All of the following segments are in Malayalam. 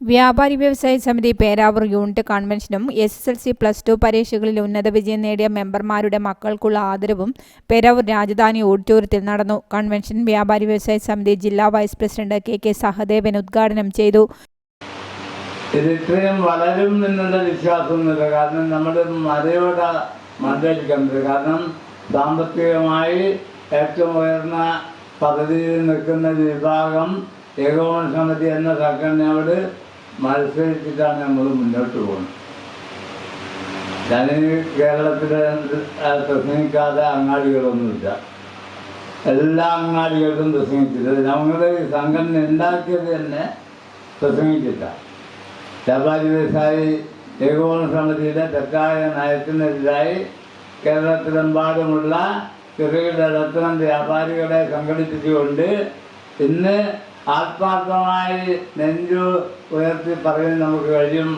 വ്യാപാരി വ്യവസായ സമിതി Peravoor unit കൺവെൻഷനും S S L C plus two പരീക്ഷകളിൽ ഉന്നത വിജയം നേടിയ മെമ്പർമാരുടെ മക്കൾക്കുള്ള ആദരവും പേരാവൂർ രാജധാനി ഓഡിറ്റോറിയത്തിൽ നടന്നു. കൺവെൻഷൻ വ്യാപാരി വ്യവസായ സമിതി ജില്ലാ vice president K K Sahadevan ഉദ്ഘാടനം ചെയ്തു. ഇത് ഇത്രയും വളരും എന്നുള്ള വിശ്വാസമൊന്നുമില്ല. കാരണം നമ്മുടെ മലയോട മണ്ഡലിക്കുന്നത് കാരണം സാമ്പത്തികമായി ഏറ്റവും ഉയർന്ന പദവിയിൽ നിൽക്കുന്ന വിഭാഗം ഏകോപന സമിതി എന്ന സംഘടനയോട് മത്സരിച്ചിട്ടാണ് നമ്മൾ മുന്നോട്ട് പോകുന്നത്. ഞാനിനി കേരളത്തിലെ പ്രസംഗിക്കാതെ അങ്ങാടികളൊന്നുമില്ല. എല്ലാ അങ്ങാടികൾക്കും പ്രസംഗിച്ചില്ല ഞങ്ങളുടെ ഈ സംഘടന ഉണ്ടാക്കിയത് തന്നെ പ്രസംഗിച്ചില്ല വ്യാപാരി വ്യവസായി ഏകോപന സമിതിയുടെ തെറ്റായ നയത്തിനെതിരായി കേരളത്തിലെമ്പാടുമുള്ള ചെറുകിട ഇടത്തരം വ്യാപാരികളെ സംഘടിപ്പിച്ചുകൊണ്ട് ഇന്ന് ആത്മാർത്ഥമായി നെഞ്ചു ഉയർത്തി പറയാൻ നമുക്ക് കഴിയും.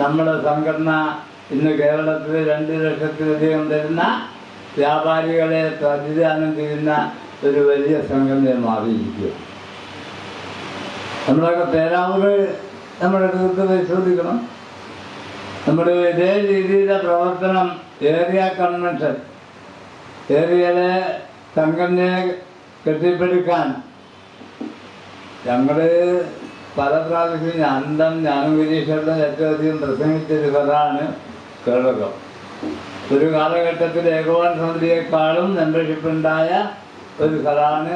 നമ്മുടെ സംഘടന ഇന്ന് കേരളത്തിൽ രണ്ട് ലക്ഷത്തിലധികം വരുന്ന വ്യാപാരികളെ പ്രതിദാനം ചെയ്യുന്ന ഒരു വലിയ സംഘടനയെ മാറിയിരിക്കുക നമ്മളൊക്കെ പേരാവൂര് നമ്മുടെ അടുത്ത് പരിശോധിക്കണം. നമ്മുടെ ഇതേ രീതിയിലെ പ്രവർത്തനം ഏരിയ കൺവെൻഷൻ ഏരിയയിലെ സംഘടനയെ കെട്ടിപ്പടുക്കാൻ ഞങ്ങൾ പല പ്രാവശ്യം അന്തം ഞാനും ഗിരീഷേട്ടൻ ഏറ്റവും അധികം പ്രസംഗിച്ചൊരു സ്ഥലമാണ് കേളകം. ഒരു കാലഘട്ടത്തിൽ ഏകോപന സമിതിയെക്കാളും മെമ്പർഷിപ്പ് ഉണ്ടായ ഒരു സ്ഥലമാണ്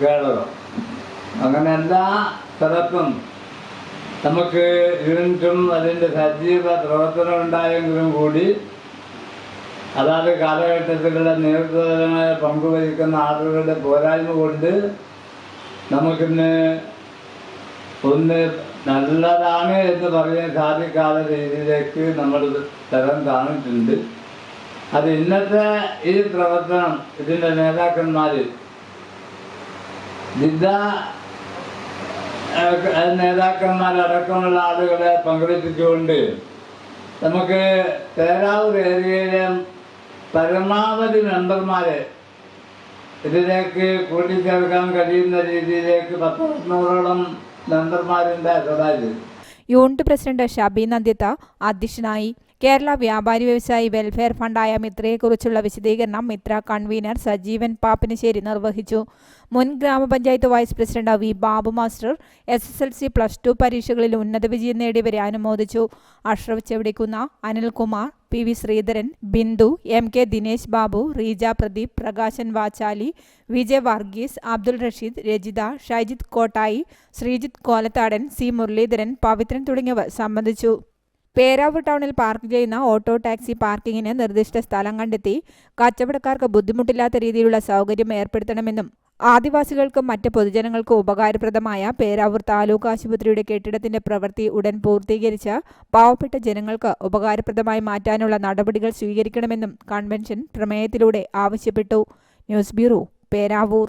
കേരളം അങ്ങനെ എല്ലാ സ്ഥലത്തും നമുക്ക് യൂണിറ്റും അതിന്റെ സജീവ പ്രവർത്തനം ഉണ്ടായെങ്കിലും കൂടി അതാത് കാലഘട്ടത്തിലുള്ള നേതൃത്വപരമായ പങ്കുവഹിക്കുന്ന ആളുകളുടെ പോരായ്മ കൊണ്ട് നമുക്കിന്ന് ഒന്ന് നല്ലതാണ് എന്ന് പറയാൻ സാധിക്കാത്ത രീതിയിലേക്ക് നമ്മൾ തരം കാണിച്ചിട്ടുണ്ട്. അത് ഇന്നത്തെ ഈ പ്രവർത്തനം ഇതിന്റെ നേതാക്കന്മാർ ജില്ല ഏഹ്, നേതാക്കന്മാരടക്കമുള്ള ആളുകളെ പങ്കെടുപ്പിച്ചുകൊണ്ട് നമുക്ക് തേരാവൂർ ഏരിയയിലെ പരമാവധി മെമ്പർമാരെ ഇതിലേക്ക് കൂട്ടിച്ചേർക്കാൻ കഴിയുന്ന രീതിയിലേക്ക് പത്ത് പത്നൂറോളം മെമ്പർമാരുണ്ട് യൂണിറ്റ് പ്രസിഡന്റ് ഷബി നന്ദ്യത്ത അധ്യക്ഷനായി കേരള വ്യാപാരി വ്യവസായി വെൽഫെയർ ഫണ്ടായ മിത്രയെക്കുറിച്ചുള്ള വിശദീകരണം മിത്ര കൺവീനർ സജീവൻ പാപ്പിനിശ്ശേരി നിർവഹിച്ചു. മുൻ ഗ്രാമപഞ്ചായത്ത് vice president V Babu master S S L C plus two പരീക്ഷകളിൽ ഉന്നത വിജയം നേടിയവരെ അനുമോദിച്ചു. Ashraf ചെവിടിക്കുന്ന Anilkumar P V Sreedharan Bindu M K Dinesh Babu Reeja Pradeep Prakashan Vachali Vijay Varghese Abdul Rasheed Rajitha Shaijith Kottayi Sreejith Kolathadan C Muraleedharan Pavithran തുടങ്ങിയവർ സംബന്ധിച്ചു. പേരാവൂർ ടൗണിൽ പാർക്ക് ചെയ്യുന്ന ഓട്ടോ ടാക്സി പാർക്കിങ്ങിന് നിർദ്ദിഷ്ട സ്ഥലം കണ്ടെത്തി കച്ചവടക്കാർക്ക് ബുദ്ധിമുട്ടില്ലാത്ത രീതിയിലുള്ള സൗകര്യം ഏർപ്പെടുത്തണമെന്നും ആദിവാസികൾക്കും മറ്റ് പൊതുജനങ്ങൾക്കും ഉപകാരപ്രദമായ പേരാവൂർ താലൂക്ക് ആശുപത്രിയുടെ കെട്ടിടത്തിന്റെ പ്രവൃത്തി ഉടൻ പൂർത്തീകരിച്ച് പാവപ്പെട്ട ജനങ്ങൾക്ക് ഉപകാരപ്രദമായി മാറ്റാനുള്ള നടപടികൾ സ്വീകരിക്കണമെന്നും കൺവെൻഷൻ പ്രമേയത്തിലൂടെ ആവശ്യപ്പെട്ടു. News bureau Peravoor.